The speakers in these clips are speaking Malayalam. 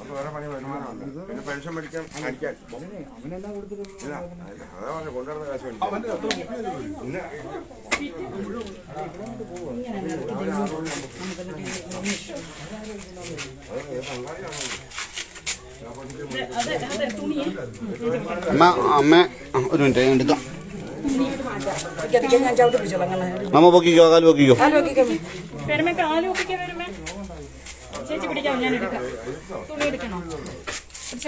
അത് വേറെ പണി വരുമാനമുണ്ട്. പിന്നെ പെൻഷൻ മേടിക്കാൻ അടിക്കാൻ. അതാ പറഞ്ഞു കൊണ്ടുവരുന്ന കാശ് അമ്മ അമ്മ ഒരു മിനിറ്റ് ഞാൻ എടുക്കാം. അമ്മ പൊക്കിക്കോ കാൽ പൊക്കിക്കോ? പെരുമ കാൽ പൊക്കിക്കോ. വരുമ്പോ ചേച്ചി ഞാൻ എടുക്കാം. തുണി എടുക്കണോ?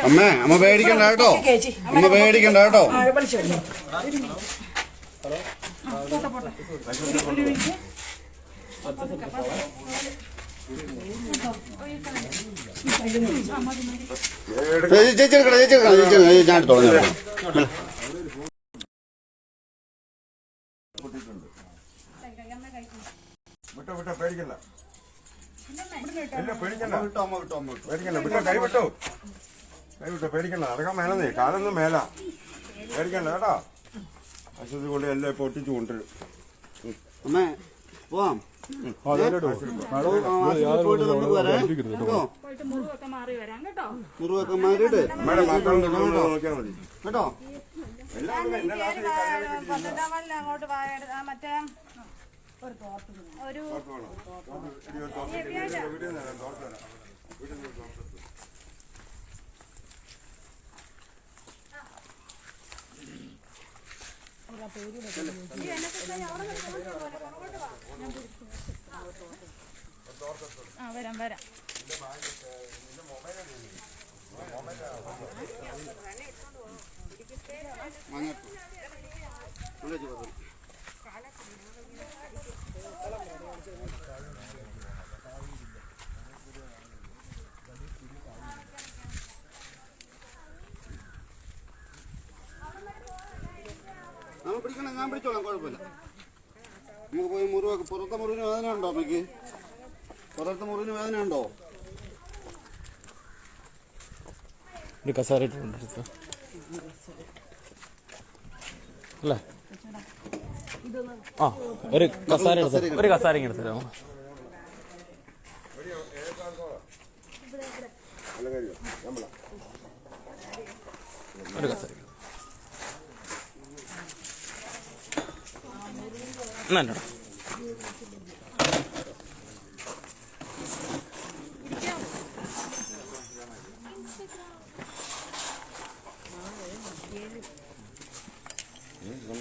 അമ്മേ അമ്മ പേടിക്കണ്ട കേട്ടോ. അമ്മ പേടിക്കണ്ട കേട്ടോ. ചേച്ചി ചേച്ചി ചേച്ചി എടുക്കണം ചേച്ചി എടുക്കണം. ചേച്ചി ഞാൻ എടുത്തോളാം. പേടിക്കണ്ട വിട്ടോ കൈ വിട്ടോ കൈ വിട്ടോ പേടിക്കണ്ട. അടക്കാൻ മേലെന്നേ കാലൊന്നും മേല. പേടിക്കണ്ട കേട്ടോ. അശ്വതി കൊണ്ട് എല്ലാം ഇപ്പൊ ഒട്ടിച്ച് കൊണ്ടുവരും. അമ്മേ പോവാം. ഓ, പോയിട്ട് നമുക്ക് വരാം. കേട്ടോ. പോയിട്ട് മുറിവൊക്കെ മാറി വരാം കേട്ടോ. മുറിവൊക്കെ മാറിയിട്ട് കേട്ടോ? അങ്ങോട്ട് മറ്റേ ഒരു ആ വരാം വരാം. നമ്മൾ പിടിക്കണം ഞാൻ പിടിച്ചോളാം കുഴപ്പമില്ല. നമുക്ക് പോയി മുറിവൊക്കെ പുറത്തെ മുറിവിന് വേദന ഉണ്ടോ അമ്മയ്ക്ക്? പുറത്തെ മുറിവിന് വേദന ഉണ്ടോ? ഒരു കസാര ആ ഒരു കസാര എടുത്ത്. ഒരു കസാര എടുത്ത്. ഒരു കസാര. എന്നോടാ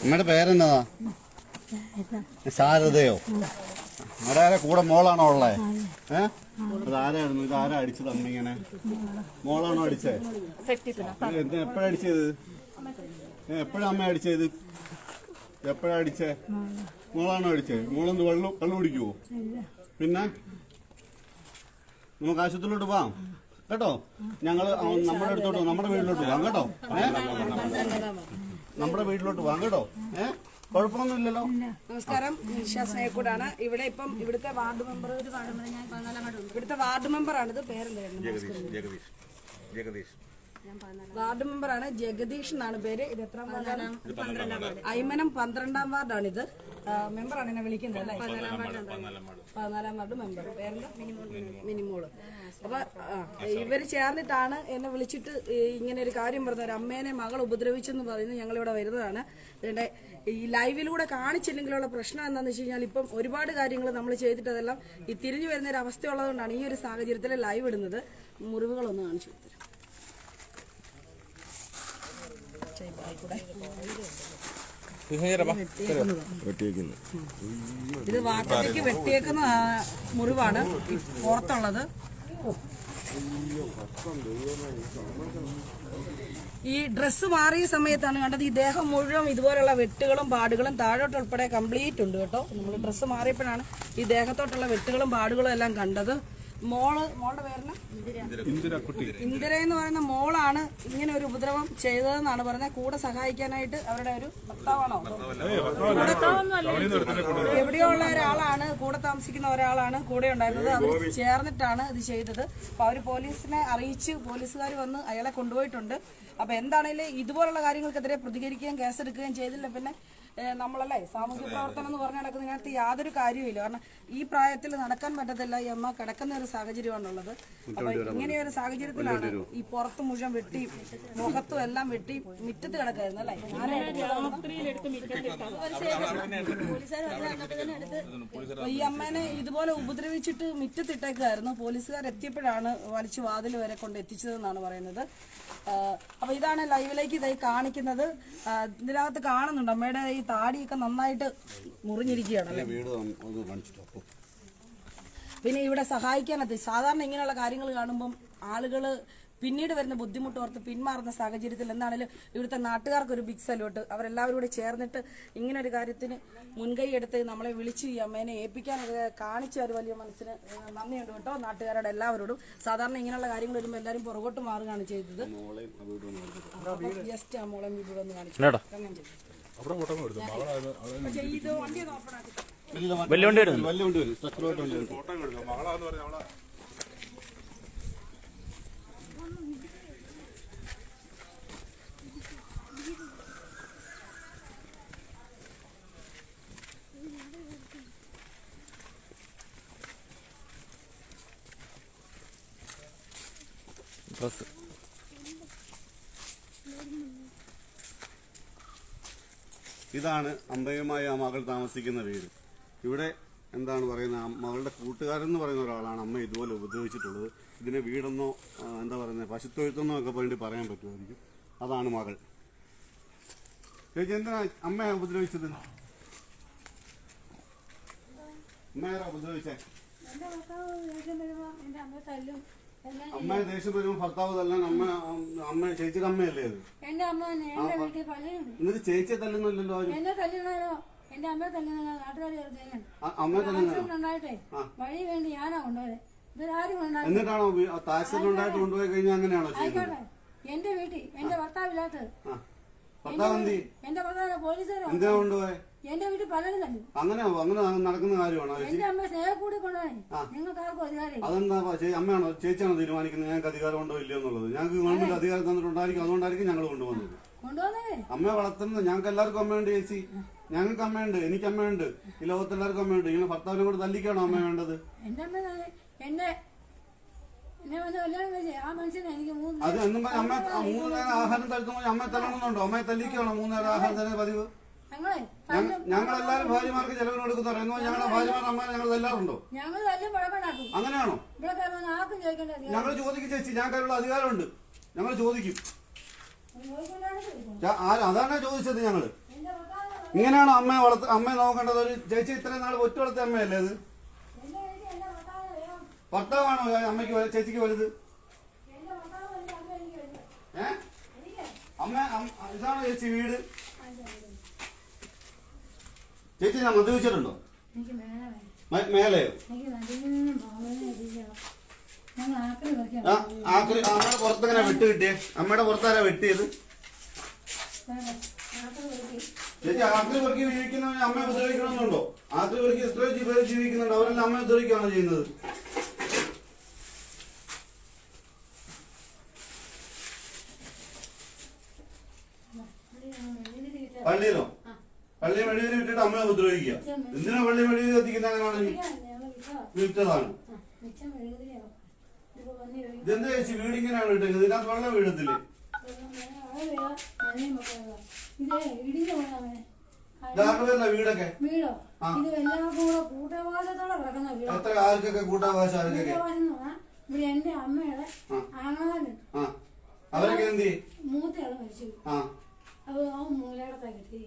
അമ്മയുടെ പേരെന്നതാ ശാരദയോ? ആരെ കൂടെ മോളാണോ ഉള്ളേ? ഏ? അതാരായിരുന്നു ഇത് ആരാ അടിച്ചത് അമ്മ ഇങ്ങനെ? മോളാണോ അടിച്ചത് എപ്പോഴാ അടിച്ചത്? എപ്പോഴാ അമ്മ അടിച്ചത്? എപ്പോഴാ അടിച്ചേ? മോളാണോ അടിച്ചേ? മോളൊന്ന് വെള്ളം വെള്ളം കുടിക്കുവോ പിന്നെ? നമുക്ക് ആശുപത്രിയിലോട്ട് പോവാം. കേട്ടോ? ഞങ്ങൾ നമ്മുടെ അടുത്തോട്ട് നമ്മുടെ വീട്ടിലോട്ട് പോവാം. കേട്ടോ? ഏ? നമ്മുടെ വീട്ടിലോട്ട് പോവാം. കേട്ടോ? ഏ? കുഴപ്പമൊന്നുമില്ലല്ലോ? നമസ്കാരം. നിഷ സ്നേഹക്കൂടാണ്. ഇവിടെ ഇപ്പം ഇവിടുത്തെ വാർഡ് മെമ്പർ ഇവിടുത്തെ വാർഡ് മെമ്പറാണിത്. പേരെന്തായിരുന്നു ജഗദീഷ് ജഗദീഷ് വാർഡ് മെമ്പറാണ് ജഗദീഷ് എന്നാണ് പേര്. ഇത് എത്രാം വാർഡാണ്? അയ്മനം പന്ത്രണ്ടാം വാർഡാണ് ഇത് മെമ്പറാണ് എന്നെ വിളിക്കുന്നത് അല്ലേ? പതിനാലാം വാർഡ് മെമ്പർ. പേരെന്താ? മിനിമോൾ. അപ്പൊ ഇവർ ചേർന്നിട്ടാണ് എന്നെ വിളിച്ചിട്ട് ഇങ്ങനെ ഒരു കാര്യം പറഞ്ഞത്. ഒരു അമ്മേനെ മകൾ ഉപദ്രവിച്ചെന്ന് പറയുന്നത് ഞങ്ങൾ ഇവിടെ വരുന്നതാണ്. ഇതിന്റെ ഈ ലൈവിലൂടെ കാണിച്ചില്ലെങ്കിലുള്ള പ്രശ്നം എന്താണെന്ന് വെച്ച് കഴിഞ്ഞാൽ ഇപ്പം ഒരുപാട് കാര്യങ്ങൾ നമ്മൾ ചെയ്തിട്ട് അതെല്ലാം ഈ തിരിഞ്ഞു വരുന്ന ഒരു അവസ്ഥയുള്ളതുകൊണ്ടാണ് ഈ ഒരു സാഹചര്യത്തിൽ ലൈവ് ഇടുന്നത്. മുറിവുകളൊന്ന് കാണിച്ചു തരാം വെട്ടിയേക്കുന്നു ഇത് വാക്കത്തേക്ക് വെട്ടിയേക്കുന്ന മുറിവാണ് പുറത്തുള്ളത്. ഈ ഡ്രസ്സ് മാറിയ സമയത്താണ് കണ്ടത് ഈ ദേഹം മുഴുവൻ ഇതുപോലുള്ള വെട്ടുകളും പാടുകളും താഴോട്ട് ഉൾപ്പെടെ കംപ്ലീറ്റ് ഉണ്ട് കേട്ടോ. നമ്മൾ ഡ്രസ്സ് മാറിയപ്പോഴാണ് ഈ ദേഹത്തോട്ടുള്ള വെട്ടുകളും പാടുകളും എല്ലാം കണ്ടത്. മോൾ മോളുടെ പേരിന് ഇന്ദിര എന്ന് പറയുന്ന മോളാണ് ഇങ്ങനെ ഒരു ഉപദ്രവം ചെയ്തതെന്നാണ് പറഞ്ഞത്. കൂടെ സഹായിക്കാനായിട്ട് അവരുടെ ഒരു ഭർത്താവാണോ? എവിടെയോ ഉള്ള ഒരാളാണ് കൂടെ താമസിക്കുന്ന ഒരാളാണ് കൂടെ ഉണ്ടായിരുന്നത്. അവർ ചേർന്നിട്ടാണ് ഇത് ചെയ്തത്. അപ്പൊ അവർ പോലീസിനെ അറിയിച്ച് പോലീസുകാർ വന്ന് അയാളെ കൊണ്ടുപോയിട്ടുണ്ട്. അപ്പൊ എന്താണേലും ഇതുപോലുള്ള കാര്യങ്ങൾക്കെതിരെ പ്രതികരിക്കുകയും കേസെടുക്കുകയും ചെയ്തില്ല. പിന്നെ നമ്മളല്ലേ? സാമൂഹ്യ പ്രവർത്തനം എന്ന് പറഞ്ഞ നടക്കുന്ന ഇതിനകത്ത് യാതൊരു കാര്യവുമില്ല. കാരണം ഈ പ്രായത്തിൽ നടക്കാൻ പറ്റത്തില്ല ഈ അമ്മ കിടക്കുന്ന ഒരു സാഹചര്യമാണുള്ളത്. അപ്പൊ ഇങ്ങനെ ഒരു സാഹചര്യത്തിലാണ് ഈ പുറത്ത് മുഴുവൻ വെട്ടി മുഖത്തും എല്ലാം വെട്ടി മുറ്റത്ത് കിടക്കായിരുന്നു അല്ലേ? ഈ അമ്മേനെ ഇതുപോലെ ഉപദ്രവിച്ചിട്ട് മിറ്റത്തിട്ടേക്കായിരുന്നു പോലീസുകാർ എത്തിയപ്പോഴാണ് വലിച്ചു വാതിൽ വരെ കൊണ്ട് എത്തിച്ചതെന്നാണ് പറയുന്നത്. അപ്പൊ ഇതാണ് ലൈവിലേക്ക് ഇതായി കാണിക്കുന്നത്. ഇതിനകത്ത് കാണുന്നുണ്ട് അമ്മയുടെ ഈ താടിയൊക്കെ നന്നായിട്ട് മുറിഞ്ഞിരിക്കുകയാണ് പിന്നെ ഇവിടെ സഹായിക്കാനത് സാധാരണ ഇങ്ങനെയുള്ള കാര്യങ്ങൾ കാണുമ്പം ആളുകൾ പിന്നീട് വരുന്ന ബുദ്ധിമുട്ട് ഓർത്ത് പിന്മാറുന്ന സാഹചര്യത്തിൽ എന്താണെങ്കിലും ഇവിടുത്തെ നാട്ടുകാർക്ക് ഒരു ബിഗ് സല്യൂട്ട് അവരെല്ലാവരും കൂടെ ചേർന്നിട്ട് ഇങ്ങനെ ഒരു കാര്യത്തിന് മുൻകൈ എടുത്ത് നമ്മളെ വിളിച്ച് ഈ അമ്മേനെ ഏൽപ്പിക്കാനൊക്കെ കാണിച്ച ഒരു വലിയ മനസ്സിന് നന്ദിയുണ്ട് കേട്ടോ നാട്ടുകാരോട് എല്ലാവരോടും. സാധാരണ ഇങ്ങനെയുള്ള കാര്യങ്ങൾ വരുമ്പോൾ എല്ലാവരും പുറകോട്ട് മാറുകയാണ് ചെയ്തത്. വീട് ഒന്ന് കാണിച്ചിട്ടോ ജസ്റ്റ് ആ മോളെ വീട് ഒന്ന് കാണിച്ചു. എന്നാടാ അങ്ങനെ ചെയ്തു. പക്ഷേ ഇത് വണ്ടി ഒന്ന് open ആക്കി. വലിയ അവളെ വരുന്നു വലിയ വണ്ടി വരും സ്ട്രക്ചറായിട്ട് വണ്ടി വരും ഡ്രസ് ഇതാണ് അമ്പയുമായി ആ മകൾ താമസിക്കുന്ന വീട്. ഇവിടെ എന്താണ് പറയുന്നത്? മകളുടെ കൂട്ടുകാരൻ എന്ന് പറയുന്ന ഒരാളാണ് അമ്മ ഇതുപോലെ ഉപദ്രവിച്ചിട്ടുള്ളത്. ഇതിനെ വീടെന്നോ എന്താ പറയുന്നത് പശുത്തൊഴുത്തെന്നോ ഒക്കെ വേണ്ടി പറയാൻ പറ്റുമായിരിക്കും. അതാണ് മകൾ. ചേച്ചി എന്തിനാ അമ്മയെ ഉപദ്രവിച്ചത്? അമ്മയാരാ ഉപദ്രവിച്ചേ? എന്റെ ഭർത്താവ് തല്ലും അമ്മയെ ദേഷ്യം വരുമ്പോൾ ഭർത്താവ് തല്ലാൻ അമ്മ അമ്മ ചേച്ചിയുടെ അമ്മയല്ലേ അത്? എന്റെ അമ്മ തന്നെ എന്റെ വീട്ടിൽ പലരുണ്ട്. എന്നിട്ട് ചേച്ചിയെ തല്ലുന്നല്ലോ എന്നെ എന്റെ അമ്മയെ നാട്ടുകാർ ഉണ്ടായിട്ടെ. വഴി വേണ്ടി ഞാനാ കൊണ്ടുപോയത്. ഇവരാരും എന്നിട്ടാണോ താഴ്ചയിലുണ്ടായിട്ട് കൊണ്ടുപോയി കഴിഞ്ഞാൽ അങ്ങനെയാണോ ആയിക്കോട്ടെ. എന്റെ വീട്ടിൽ എന്റെ ഭർത്താവില്ലാത്തത്. എന്റെ ഭർത്താവ് പോലീസുകാരോ എന്തിനാ കൊണ്ടുപോയെ? എന്റെ വീട്ടിൽ പലരും തല്ലും അങ്ങനെ അങ്ങനെ നടക്കുന്ന കാര്യമാണോ. എന്റെ അമ്മ സ്നേഹക്കൂടി കൊണ്ടുപോയി നിങ്ങൾക്ക് ആർക്കും അധികാരം അതെന്താ അമ്മയാണോ? ചേച്ചിയാണോ തീരുമാനിക്കുന്നത്? ഞങ്ങൾക്ക് അധികാരം ഉണ്ടോ ഇല്ലയോ എന്നുള്ളത്. ഞങ്ങൾക്ക് ഗവൺമെന്റ് അധികാരം തന്നിട്ടുണ്ടായിരിക്കും. അതുകൊണ്ടായിരിക്കും ഞങ്ങൾ കൊണ്ടുവന്നത് കൊണ്ടുവന്നേ അമ്മയെ വളർത്തുന്നത് ഞങ്ങൾക്ക് എല്ലാവർക്കും അമ്മയുണ്ട് ചേച്ചി. ഞങ്ങൾക്ക് അമ്മയുണ്ട് എനിക്ക് അമ്മയുണ്ട്. ഈ ലോകത്ത് എല്ലാവർക്കും അമ്മയുണ്ട്. ഇങ്ങനെ ഭർത്താവിനെ കൂടെ തല്ലിക്കാണോ അമ്മ വേണ്ടത്? എന്റെ അമ്മ എന്നെ അത് എന്നും അമ്മ മൂന്ന് നേരം ആഹാരം തരുത്തുമ്പോൾ അമ്മയെ തല്ലണമെന്നുണ്ടോ അമ്മയെ തല്ലിക്കാണോ മൂന്ന് നേരം ആഹാരം തന്നെ പതിവ്? ഞങ്ങളെ ഞങ്ങൾ ഭാര്യമാർക്ക് ചെലവിന് കൊടുക്കുന്നവർ എന്നോ ഞങ്ങളുടെ ഭാര്യമാർ അമ്മ ഞങ്ങൾ തല്ലാറുണ്ടോ ഞങ്ങൾ അങ്ങനെയാണോ? ഞങ്ങൾ ചോദിക്കും ചേച്ചി ഞങ്ങൾക്കുള്ള അധികാരമുണ്ട്. ഞങ്ങൾ ചോദിക്കും. അതാണ് ചോദിച്ചത് ഞങ്ങൾ? ഇങ്ങനെയാണോ അമ്മയെ വളർത്ത അമ്മയെ നോക്കേണ്ടത്? ഒരു ചേച്ചി ഇത്രയും നാൾ ഒറ്റ വളർത്തിയ അമ്മയല്ലേ അത് ഭർത്താവാണോ അമ്മയ്ക്ക് ചേച്ചിക്ക് വലുത്? ഏ? അമ്മ- ഇതാണോ ചേച്ചി വീട്? ചേച്ചി ഞാൻ മദ്യപിച്ചിട്ടുണ്ടോ മേലെയോ? ആക്രി അമ്മയുടെ പുറത്തെങ്ങനെ വെട്ട് കിട്ടിയേ? അമ്മയുടെ പുറത്താരാ വെട്ടിയത്? ചേച്ചി ആക്രി പെറുക്കി ജീവിക്കുന്ന അമ്മയെ ഉപദ്രവിക്കണമെന്നുണ്ടോ? ആക്രി പെറുക്കി എത്രയോ പേര് ജീവിക്കുന്നുണ്ട്. അവരെല്ലാം അമ്മയെ ഉപദ്രവിക്കുകയാണോ ചെയ്യുന്നത്. പള്ളിയിലോ? പള്ളി മെഴുകിന് വിട്ടിട്ട് അമ്മയെ ഉപദ്രവിക്കുക. എന്തിനാ പള്ളി മെഴുകി കത്തിക്കുന്ന അങ്ങനെയാണെങ്കിൽ വിറ്റതാണ് ഇതെന്താ ചേച്ചി? വീടിങ്ങനെയാണ് ഇട്ടേക്കുന്നത് ഇതിനകത്ത് വെള്ളം വീഴത്തില്ലേ? വീടൊക്കെ? എത്ര ആർക്കൊക്കെ കൂട്ടാവകാശം ആർക്കൊക്കെ? ഇവിടെ എന്റെ അമ്മയുടെ ആങ്ങളാനുണ്ട് അവരൊക്കെ എന്ത് മൂത്തയാൾ മരിച്ചു അപ്പൊ അവൻ മൂലയുടെ കിട്ടി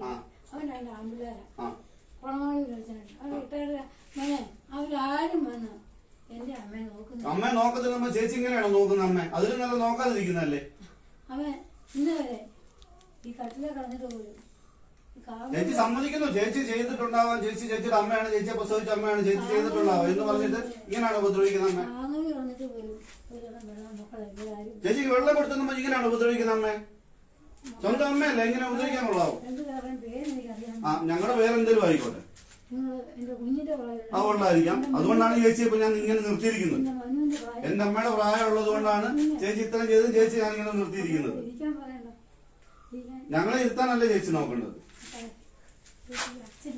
അവൻ രണ്ട് ആമ്പിള്ളേരാ. ആ. കുളമാളി വിളിച്ചിട്ടുണ്ട് അവർ ഇട്ടേടെ മോനെ അവരാരും വന്ന് എന്റെ അമ്മയെ നോക്കുന്നു അമ്മയെ നോക്കത്തില്ല നമ്മ ചേച്ചി ഇങ്ങനെയാണോ നോക്കുന്നത് അമ്മ അതിലും നല്ല നോക്കാതിരിക്കുന്നല്ലേ അവൻ ഇന്ന് വരെ ഈ കട്ടിലെ കളഞ്ഞിട്ട് പോലും ഈ കാവ് ചേച്ചി സമ്മതിക്കുന്നു. ചേച്ചി ചെയ്തിട്ടുണ്ടാവാം. ചേച്ചി ചേച്ചിയുടെ അമ്മയാണ്. ചേച്ചിയെ പ്രസവിച്ച അമ്മയാണ്. ചേച്ചി ചെയ്തിട്ടുണ്ടാവാം എന്ന് പറഞ്ഞിട്ട് ഇങ്ങനെയാണ് ഉപദ്രവിക്കുന്ന അമ്മ ചേച്ചിക്ക് വെള്ളം കൊടുത്തുമ്പോ ഇങ്ങനെയാണ് ഉപദ്രവിക്കുന്ന അമ്മ സ്വന്തം അമ്മയല്ലേ എങ്ങനെ ഉദ്ധരിക്കാനുള്ളതാവും ആ ഞങ്ങളുടെ പേരെന്തേലും ആയിക്കോട്ടെ. അതുകൊണ്ടായിരിക്കാം. അതുകൊണ്ടാണ് ചേച്ചി ഇപ്പൊ ഞാൻ ഇങ്ങനെ നിർത്തിയിരിക്കുന്നത്. എന്റെ അമ്മയുടെ പ്രായം ഉള്ളത് കൊണ്ടാണ് ചേച്ചി ഇത്രയും ചെയ്ത് ചേച്ചി ഞാൻ ഇങ്ങനെ നിർത്തിയിരിക്കുന്നത് ഞങ്ങളെ ഇരുത്താനല്ലേ ചേച്ചി നോക്കേണ്ടത്? ചേച്ചി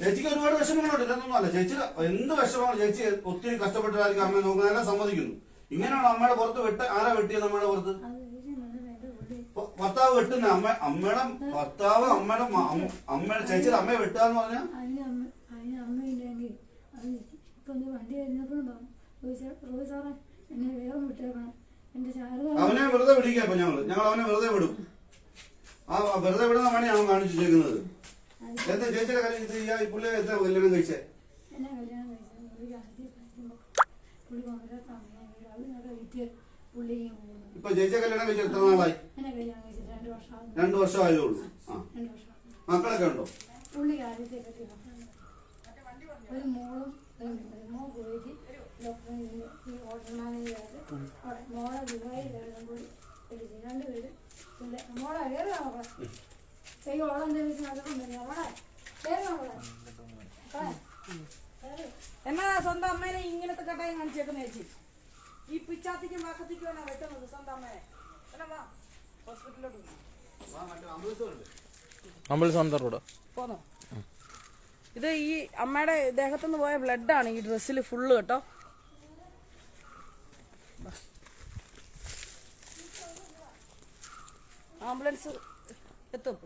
ചേച്ചിക്ക് ഒരുപാട് വിഷമങ്ങളുണ്ട്. ഇതൊന്നും അല്ല. ചേച്ചി എന്ത് വിഷമമാണ്? ചേച്ചി ഒത്തിരി കഷ്ടപ്പെട്ടായിരിക്കും അമ്മയെ നോക്കുന്നതിനെ സമ്മതിക്കുന്നു. ഇങ്ങനെയാണ് അമ്മയുടെ പുറത്ത് വെട്ട ആരാ വെട്ടിയത് അമ്മയുടെ പുറത്ത്? ഭർത്താവ് വെട്ടുന്ന അമ്മ അമ്മയുടെ ഭർത്താവ് അമ്മയുടെ അമ്മയുടെ ചേച്ചിയുടെ അമ്മയെ കഴിഞ്ഞപ്പോഴും പറഞ്ഞു എന്നെ അവനെ വെറുതെ വിടിക്കുക ഇപ്പൊ ഞങ്ങൾ. ഞങ്ങൾ അവനെ വെറുതെ വിടും. ആ വെറുതെ വിടുന്ന പണിയാണ് കാണിച്ചു വെച്ചേക്കുന്നത് എന്താ ചേച്ചിയുടെ കാര്യം? ഇത് ഈ പുള്ളി എന്താ കല്യാണം കഴിച്ചേ? പുള്ളി പുള്ളി ഇപ്പൊ ചേച്ചിയെ കല്യാണം കഴിച്ച എത്ര നാളായി? രണ്ട് വർഷം ആയതേ ഉള്ളൂ ആ. മക്കളൊക്കെ ഉണ്ടോ? ഒരു മോളും പോയിട്ട് ഈ ഹോട്ടൽ മോളെ കൂടി മോളെ നോക്കണം ചെയ്യ മോളെ. നോക്കണം എന്നാ സ്വന്തം അമ്മേനെ ഇങ്ങനത്തെ കട്ടായം കാണിച്ചേക്കുന്ന ചേച്ചി? ഈ പിച്ചാത്തിക്കും വാക്കത്തിക്കും വെട്ടുന്നത് എന്നാ വാ. ഹോസ്പിറ്റലിലോട്ട് പോ. നമ്മൾ സ്വന്തം റോഡ്. പോന്നോ? ഇത് ഈ അമ്മയുടെ ദേഹത്തുനിന്ന് പോയ ബ്ലഡാണ് ഈ ഡ്രസ്സിൽ ഫുള്ള് കേട്ടോ. ആംബുലൻസ് എത്തും